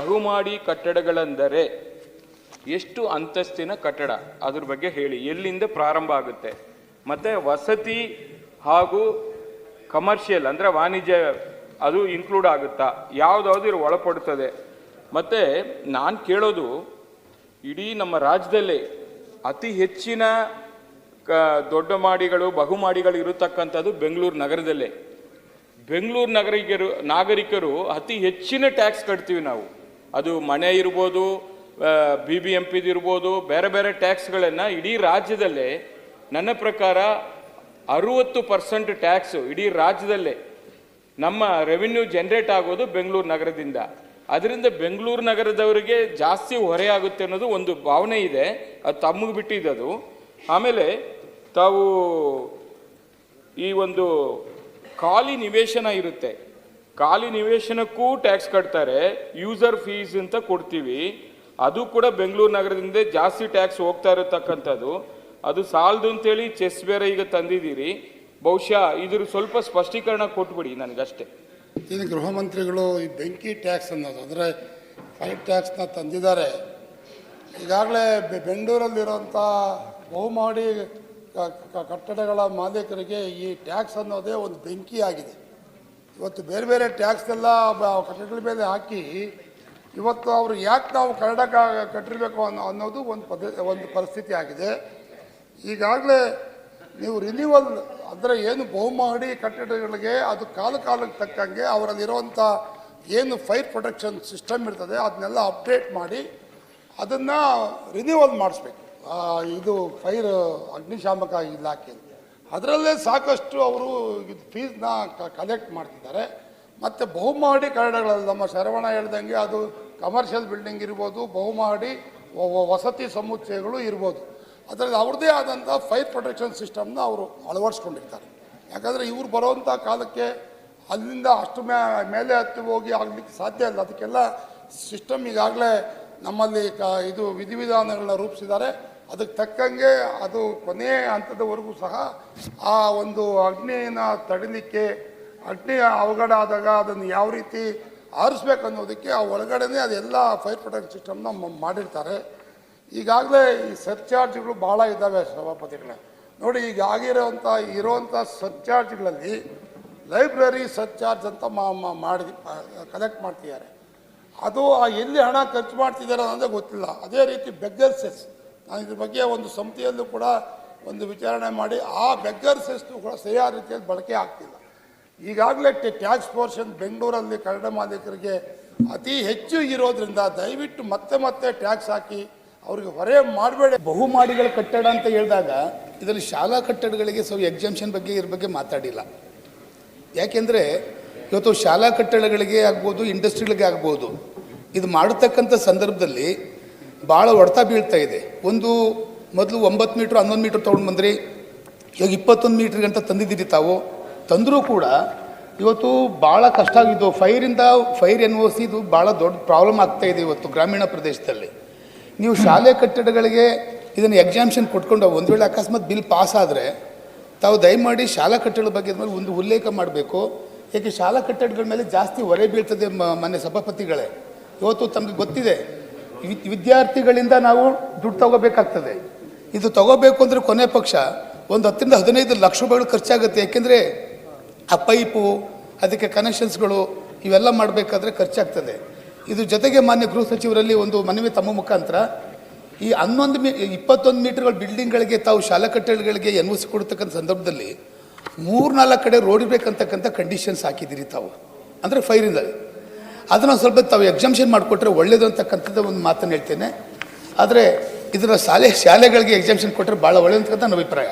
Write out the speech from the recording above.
ಬಹುಮಾಡಿ ಕಟ್ಟಡಗಳೆಂದರೆ ಎಷ್ಟು ಅಂತಸ್ತಿನ ಕಟ್ಟಡ? ಅದ್ರ ಬಗ್ಗೆ ಹೇಳಿ. ಎಲ್ಲಿಂದ ಪ್ರಾರಂಭ ಆಗುತ್ತೆ? ಮತ್ತೆ ವಸತಿ ಹಾಗೂ ಕಮರ್ಷಿಯಲ್ ಅಂದರೆ ವಾಣಿಜ್ಯ, ಅದು ಇನ್ಕ್ಲೂಡ್ ಆಗುತ್ತಾ? ಯಾವುದಾದ್ರು ಇದು ಒಳಪಡುತ್ತದೆ. ಮತ್ತೆ ನಾನು ಕೇಳೋದು, ಇಡೀ ನಮ್ಮ ರಾಜ್ಯದಲ್ಲಿ ಅತಿ ಹೆಚ್ಚಿನ ಕ, ದೊಡ್ಡ ಮಾಡಿಗಳು, ಬಹುಮಾಡಿಗಳು ಇರತಕ್ಕಂಥದ್ದು ಬೆಂಗಳೂರು ನಗರದಲ್ಲೇ. ಬೆಂಗಳೂರು ನಗರಿಗರು, ನಾಗರಿಕರು ಅತಿ ಹೆಚ್ಚಿನ ಟ್ಯಾಕ್ಸ್ ಕಟ್ತೀವಿ ನಾವು. ಅದು ಮನೆ ಇರ್ಬೋದು ಬಿ ಬಿ ಎಂ ಪಿದು ಇರ್ಬೋದು, ಬೇರೆ ಬೇರೆ ಟ್ಯಾಕ್ಸ್ಗಳನ್ನು ಇಡೀ ರಾಜ್ಯದಲ್ಲೇ ನನ್ನ ಪ್ರಕಾರ ಅರುವತ್ತು ಪರ್ಸೆಂಟ್ ಟ್ಯಾಕ್ಸು ಇಡೀ ರಾಜ್ಯದಲ್ಲೇ ನಮ್ಮ ರೆವಿನ್ಯೂ ಜನ್ರೇಟ್ ಆಗೋದು ಬೆಂಗಳೂರು ನಗರದಿಂದ. ಅದರಿಂದ ಬೆಂಗಳೂರು ನಗರದವರಿಗೆ ಜಾಸ್ತಿ ಹೊರೆ ಆಗುತ್ತೆ ಅನ್ನೋದು ಒಂದು ಭಾವನೆ ಇದೆ. ಅದು ತಮಗೆ ಬಿಟ್ಟಿದ್ದದು. ಆಮೇಲೆ ತಾವು ಈ ಒಂದು ಖಾಲಿ ನಿವೇಶನ ಇರುತ್ತೆ. ಖಾಲಿ ನಿವೇಶನಕ್ಕೂ ಟ್ಯಾಕ್ಸ್ ಕಟ್ತಾರೆ ಯೂಸರ್ ಫೀಸ್ ಅಂತ ಕೊಡ್ತೀವಿ. ಅದು ಕೂಡ ಬೆಂಗಳೂರು ನಗರದಿಂದ ಜಾಸ್ತಿ ಟ್ಯಾಕ್ಸ್ ಹೋಗ್ತಾ ಇರತಕ್ಕಂಥದ್ದು. ಅದು ಸಾಲದು ಅಂತೇಳಿ ಚೆಸ್ ಬೇರೆ ಈಗ ತಂದಿದ್ದೀರಿ. ಬಹುಶಃ ಇದ್ರ ಸ್ವಲ್ಪ ಸ್ಪಷ್ಟೀಕರಣ ಕೊಟ್ಬಿಡಿ ನನಗಷ್ಟೇ. ಇನ್ನು ಗೃಹ ಮಂತ್ರಿಗಳು ಈ ಬೆಂಕಿ ಟ್ಯಾಕ್ಸ್ ಅನ್ನೋದು, ಅಂದರೆ ಫೈರ್ ಟ್ಯಾಕ್ಸ್ನ ತಂದಿದ್ದಾರೆ. ಈಗಾಗಲೇ ಬೆ- ಬೆಂಗಳೂರಲ್ಲಿರುವಂಥ ಬಹುಮಹಡಿ ಕ- ಕ- ಕಟ್ಟಡಗಳ ಮಾಲೀಕರಿಗೆ ಈ ಟ್ಯಾಕ್ಸ್ ಅನ್ನೋದೇ ಒಂದು ಬೆಂಕಿ ಆಗಿದೆ. ಇವತ್ತು ಬೇರೆ ಬೇರೆ ಟ್ಯಾಕ್ಸ್ ಎಲ್ಲ ಕಟ್ಟಡಗಳ ಮೇಲೆ ಹಾಕಿ, ಇವತ್ತು ಅವರು ಯಾಕೆ ನಾವು ಕನ್ನಡ ಕ- ಕಟ್ಟಿರಬೇಕು ಅನ್ನೋ ಅನ್ನೋದು ಒಂದು ಪದ್ಧ ಒಂದು ಪರಿಸ್ಥಿತಿ ಆಗಿದೆ. ಈಗಾಗಲೇ ನೀವು ರಿನ್ಯೂವಲ್ ಅಂದರೆ ಏನು ಬಹುಮಹಡಿ ಕಟ್ಟಡಗಳಿಗೆ ಅದು ಕಾಲ ಕಾಲಕ್ಕೆ ತಕ್ಕಂಗೆ ಅವರಲ್ಲಿರುವಂಥ ಏನು ಫೈರ್ ಪ್ರೊಟೆಕ್ಷನ್ ಸಿಸ್ಟಮ್ ಇರ್ತದೆ, ಅದನ್ನೆಲ್ಲ ಅಪ್ಡೇಟ್ ಮಾಡಿ ಅದನ್ನು ರಿನ್ಯೂವಲ್ ಮಾಡಿಸ್ಬೇಕು. ಇದು ಫೈರ್ ಅಗ್ನಿಶಾಮಕ ಇಲಾಖೆ. ಅದರಲ್ಲೇ ಸಾಕಷ್ಟು ಅವರು ಫೀಸ್ನ ಕಲೆಕ್ಟ್ ಮಾಡ್ತಿದ್ದಾರೆ. ಮತ್ತು ಬಹುಮಹಡಿ ಕಟ್ಟಡಗಳಲ್ಲಿ ನಮ್ಮ ಶರವಣ ಹೇಳ್ದಂಗೆ ಅದು ಕಮರ್ಷಿಯಲ್ ಬಿಲ್ಡಿಂಗ್ ಇರ್ಬೋದು, ಬಹುಮಹಡಿ ವಸತಿ ಸಮುಚ್ಚಯಗಳು ಇರ್ಬೋದು. ಅದರಲ್ಲಿ ಅವ್ರದ್ದೇ ಆದಂಥ ಫೈರ್ ಪ್ರೊಟೆಕ್ಷನ್ ಸಿಸ್ಟಮ್ನ ಅವರು ಅಳವಡಿಸ್ಕೊಂಡಿರ್ತಾರೆ. ಯಾಕಂದರೆ ಇವ್ರು ಬರೋವಂಥ ಕಾಲಕ್ಕೆ ಅಲ್ಲಿಂದ ಅಷ್ಟು ಮೇ ಮೇಲೆ ಹತ್ತಿ ಹೋಗಿ ಆಗಲಿಕ್ಕೆ ಸಾಧ್ಯ ಇಲ್ಲ. ಅದಕ್ಕೆಲ್ಲ ಸಿಸ್ಟಮ್ ಈಗಾಗಲೇ ನಮ್ಮಲ್ಲಿ ಕ ಇದು ವಿಧಿವಿಧಾನಗಳನ್ನ ರೂಪಿಸಿದ್ದಾರೆ. ಅದಕ್ಕೆ ತಕ್ಕಂಗೆ ಅದು ಕೊನೆಯ ಹಂತದವರೆಗೂ ಸಹ ಆ ಒಂದು ಅಗ್ನಿನ ತಡಿಲಿಕ್ಕೆ ಅಗ್ನಿ ಅವಘಡ ಆದಾಗ ಅದನ್ನು ಯಾವ ರೀತಿ ಆರಿಸ್ಬೇಕು ಅನ್ನೋದಕ್ಕೆ ಆ ಒಳಗಡೆನೇ ಅದೆಲ್ಲ ಫೈರ್ ಪ್ರೊಟೆಕ್ಷನ್ ಸಿಸ್ಟಮ್ನ ಮಾಡಿರ್ತಾರೆ. ಈಗಾಗಲೇ ಈ ಸರ್ಚಾರ್ಜ್ಗಳು ಭಾಳ ಇದ್ದಾವೆ ಸಭಾಪತಿಗಳೇ. ನೋಡಿ, ಈಗ ಆಗಿರೋವಂಥ ಇರೋವಂಥ ಸರ್ಚಾರ್ಜ್ಗಳಲ್ಲಿ ಲೈಬ್ರರಿ ಸರ್ಚಾರ್ಜ್ ಅಂತ ಮಾಡಿ ಕಲೆಕ್ಟ್ ಮಾಡ್ತಿದ್ದಾರೆ. ಅದು ಎಲ್ಲಿ ಹಣ ಖರ್ಚು ಮಾಡ್ತಿದ್ದಾರೆ ಅನ್ನೋದೇ ಗೊತ್ತಿಲ್ಲ. ಅದೇ ರೀತಿ ಬೆಗ್ಗರ್ ಸೆಸ್ ನಾನು ಇದ್ರ ಬಗ್ಗೆ ಒಂದು ಸಮಿತಿಯಲ್ಲೂ ಕೂಡ ಒಂದು ವಿಚಾರಣೆ ಮಾಡಿ ಆ ಬೆಗ್ಗರ್ಸ್ ಎಷ್ಟು ಕೂಡ ಸರಿಯಾದ ರೀತಿಯಲ್ಲಿ ಬಳಕೆ ಆಗ್ತಿಲ್ಲ. ಈಗಾಗಲೇ ಟ್ಯಾಕ್ಸ್ ಪೋರ್ಷನ್ ಬೆಂಗಳೂರಲ್ಲಿ ಕನ್ನಡ ಮಾಲೀಕರಿಗೆ ಅತಿ ಹೆಚ್ಚು ಇರೋದ್ರಿಂದ ದಯವಿಟ್ಟು ಮತ್ತೆ ಮತ್ತೆ ಟ್ಯಾಕ್ಸ್ ಹಾಕಿ ಅವ್ರಿಗೆ ಹೊರೆ ಮಾಡಬೇಡ. ಬಹುಮಾಡಿಗಳ ಕಟ್ಟಡ ಅಂತ ಹೇಳಿದಾಗ ಇದರಲ್ಲಿ ಶಾಲಾ ಕಟ್ಟಡಗಳಿಗೆ ಸ್ವಲ್ಪ ಎಕ್ಸಾಮ್ಷನ್ ಬಗ್ಗೆ ಇದ್ರ ಬಗ್ಗೆ ಮಾತಾಡಿಲ್ಲ. ಯಾಕೆಂದರೆ ಇವತ್ತು ಶಾಲಾ ಕಟ್ಟಡಗಳಿಗೆ ಆಗ್ಬೋದು ಇಂಡಸ್ಟ್ರಿಗಳಿಗೆ ಆಗ್ಬೋದು, ಇದು ಮಾಡತಕ್ಕಂಥ ಸಂದರ್ಭದಲ್ಲಿ ಭಾಳ ಹೊಡೆತ ಬೀಳ್ತಾ ಇದೆ. ಒಂದು ಮೊದಲು ಒಂಬತ್ತು ಮೀಟ್ರ್, ಹನ್ನೊಂದು ಮೀಟ್ರ್ ತೊಗೊಂಡು ಬಂದ್ರಿ. ಇವಾಗ ಇಪ್ಪತ್ತೊಂದು ಮೀಟ್ರಿಗೆ ಅಂತ ತಂದಿದ್ದೀರಿ ತಾವು. ತಂದರೂ ಕೂಡ ಇವತ್ತು ಭಾಳ ಕಷ್ಟ ಆಗಿದ್ದು, ಫೈರಿಂದ ಫೈರ್ ಎನ್ ಒ ಸಿ ಇದು ಭಾಳ ದೊಡ್ಡ ಪ್ರಾಬ್ಲಮ್ ಆಗ್ತಾ ಇದೆ ಇವತ್ತು ಗ್ರಾಮೀಣ ಪ್ರದೇಶದಲ್ಲಿ. ನೀವು ಶಾಲೆ ಕಟ್ಟಡಗಳಿಗೆ ಇದನ್ನು ಎಕ್ಸಾಮ್ಷನ್ ಕೊಟ್ಕೊಂಡು ಒಂದು ವೇಳೆ ಅಕಸ್ಮಾತ್ ಬಿಲ್ ಪಾಸ್ ಆದರೆ ತಾವು ದಯಮಾಡಿ ಶಾಲಾ ಕಟ್ಟಡದ ಬಗ್ಗೆ ಮೇಲೆ ಒಂದು ಉಲ್ಲೇಖ ಮಾಡಬೇಕು. ಏಕೆ ಶಾಲಾ ಕಟ್ಟಡಗಳ ಮೇಲೆ ಜಾಸ್ತಿ ಹೊರೆ ಬೀಳ್ತದೆ ಮ- ಮೊನ್ನೆ ಸಭಾಪತಿಗಳೇ. ಇವತ್ತು ತಮಗೆ ಗೊತ್ತಿದೆ. ವಿದ್ಯಾರ್ಥಿಗಳಿಂದ ನಾವು ದುಡ್ಡು ತಗೋಬೇಕಾಗ್ತದೆ. ಇದು ತಗೋಬೇಕು ಅಂದರೆ ಕೊನೆ ಪಕ್ಷ ಒಂದು ಹತ್ತರಿಂದ ಹದಿನೈದು ಲಕ್ಷ ರೂಪಾಯಿಗಳು ಖರ್ಚಾಗುತ್ತೆ. ಯಾಕೆಂದರೆ ಆ ಪೈಪು, ಅದಕ್ಕೆ ಕನೆಕ್ಷನ್ಸ್ಗಳು ಇವೆಲ್ಲ ಮಾಡಬೇಕಾದ್ರೆ ಖರ್ಚಾಗ್ತದೆ. ಇದು ಜೊತೆಗೆ ಮಾನ್ಯ ಗೃಹ ಸಚಿವರಲ್ಲಿ ಒಂದು ಮನವಿ ತಮ್ಮ ಮುಖಾಂತರ, ಈ ಹನ್ನೊಂದು ಮೀ, ಇಪ್ಪತ್ತೊಂದು ಮೀಟರ್ಗಳ ಬಿಲ್ಡಿಂಗ್ಗಳಿಗೆ ತಾವು ಶಾಲಾ ಕಟ್ಟಡಗಳಿಗೆ ಎನ್ ಸಿ ಕೊಡ್ತಕ್ಕಂಥ ಸಂದರ್ಭದಲ್ಲಿ ಮೂರ್ನಾಲ್ಕು ಕಡೆ ರೋಡ್ ಇರಬೇಕಂತಕ್ಕಂಥ ಕಂಡೀಷನ್ಸ್ ಹಾಕಿದ್ದೀರಿ ತಾವು. ಅಂದರೆ ಫೈರಿಂದ ಅದನ್ನು ಸ್ವಲ್ಪ ತಾವು ಎಕ್ಸಾಮ್ಷನ್ ಮಾಡಿಕೊಟ್ರೆ ಒಳ್ಳೇದು ಅಂತಕ್ಕಂಥದ್ದು ಒಂದು ಮಾತನ್ನು ಹೇಳ್ತೇನೆ. ಆದರೆ ಇದರ ಶಾಲೆ, ಶಾಲೆಗಳಿಗೆ ಎಕ್ಸಾಮ್ಷನ್ ಕೊಟ್ಟರೆ ಭಾಳ ಒಳ್ಳೆಯದು ಅಂತಕ್ಕಂಥ ನನ್ನ ಅಭಿಪ್ರಾಯ.